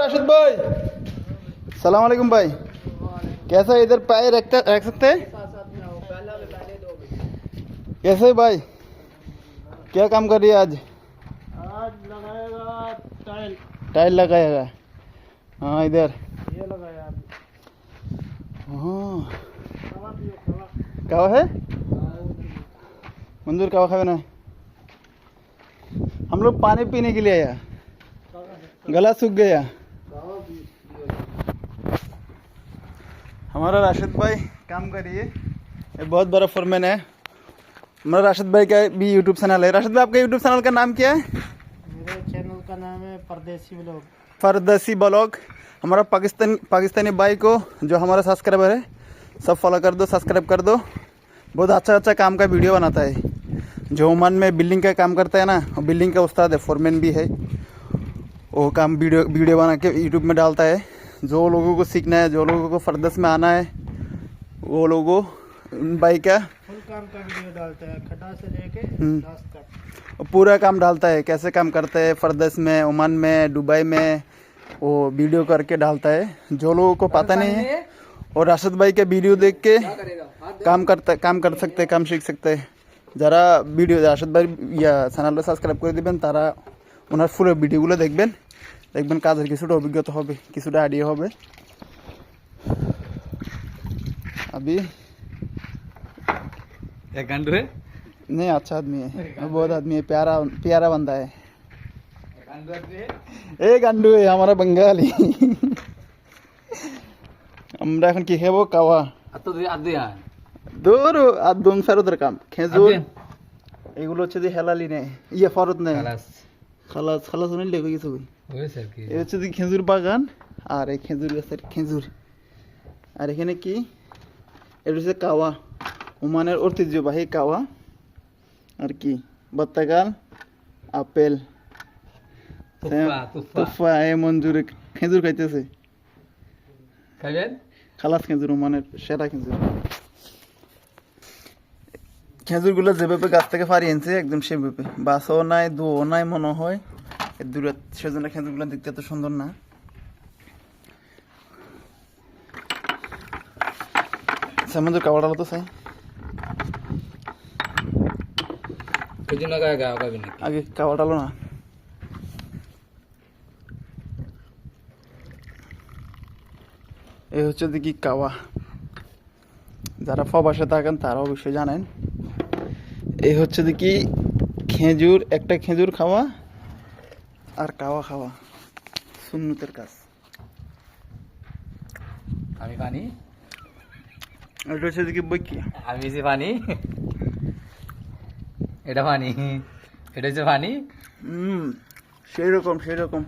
राशिद भाई। सलाम वालेकुम भाई। कैसा इधर पैर रखते रख सकते हैं? कैसे भाई? क्या काम कर रही है आज? आज लगाएगा टाइल। टाइल लगाएगा। हाँ इधर। ये लगाया हाँ। कावा है? मंजूर कावा खावे ना हम लोग पानी पीने के लिए आया। गला सूख गया। हमारा राशिद भाई काम करिए। ये बहुत बड़ा फॉरमैन है। हमारा राशिद भाई का भी यूट्यूब चैनल है। राशिद भाई आपका यूट्यूब चैनल का नाम क्या है? मेरे चैनल का नाम है परदेसी ब्लॉग फरदसी ब्लॉग हमारा पाकिस्तान पाकिस्तानी भाई को जो हमारा सब्सक्राइबर है सब फॉलो कर दो सब्सक्राइब कर दो। बहुत अच्छा अच्छा काम का वीडियो बनाता है। जो ओमान में बिल्डिंग का काम करता है ना बिल्डिंग का उस्ताद है फोरमैन भी है। वो काम वीडियो वीडियो बना के यूट्यूब में डालता है। जो लोगों को सीखना है जो लोगों को फरदस में आना है वो लोगों भाई का काम का हम्म। पूरा काम डालता है कैसे काम करते हैं फरदस में ओमान में दुबई में वो वीडियो करके डालता है। जो लोगों को पता नहीं है और राशिद भाई के वीडियो देख के काम करता काम कर सकते काम सीख सकते। जरा वीडियो राशिद भाई या चैनल सब्सक्राइब कर दीबें तारा ওনার ফুলের ভিডিওগুলো দেখবেন দেখবেন কাজের কিছুটা অভিজ্ঞতা হবে কিছুটা আইডিয়া হবে अभी एक गांडू है नहीं अच्छा आदमी है बहुत आदमी है प्यारा प्यारा बंदा है गांडू आदमी है এ গান্ডু এ আমরা বাঙালি আমরা এখন কি খাবো কাওয়া अब तो आदि यहाँ দূর আর দুম ফেরতের কাম খেজুর এগুলো হচ্ছে যে হেলালি নেই ইয়ে ফরত নেই खलास খালাস খালাস অনেক লেগে গেছে ওই হচ্ছে খেজুর বাগান আর এই খেজুর গাছের খেজুর। আর এখানে কি? এটা হচ্ছে কাওয়া ওমানের ঐতিহ্যবাহী কাওয়া। আর কি? বত্তাকাল আপেল। হ্যাঁ, মঞ্জুর খেজুর খাইতেছে। খালাস খেজুর ওমানের সেরা খেজুর। খেজুরগুলো যেভাবে গাছ থেকে ফাড়ি এনেছে একদম সেভাবে। বাসও নাই দুও নাই মনে হয়। দূরে সেজন্য খেজুরগুলো দেখতে এত সুন্দর না। আমাদের কাপড় আলো তো চাই আগে কাপড় আলো না। এই হচ্ছে দেখি কাওয়া। যারা ফবাসে থাকেন তারা অবশ্যই জানেন। এই হচ্ছে দেখি খেজুর একটা খেজুর খাওয়া আর কাওয়া খাওয়া। সুন্নতের কাজ। আমি পানি? এটা হচ্ছে দেখি বই কি আমি যে পানি? এটা পানি? এটা হচ্ছে পানি? হুম সেই রকম সেই রকম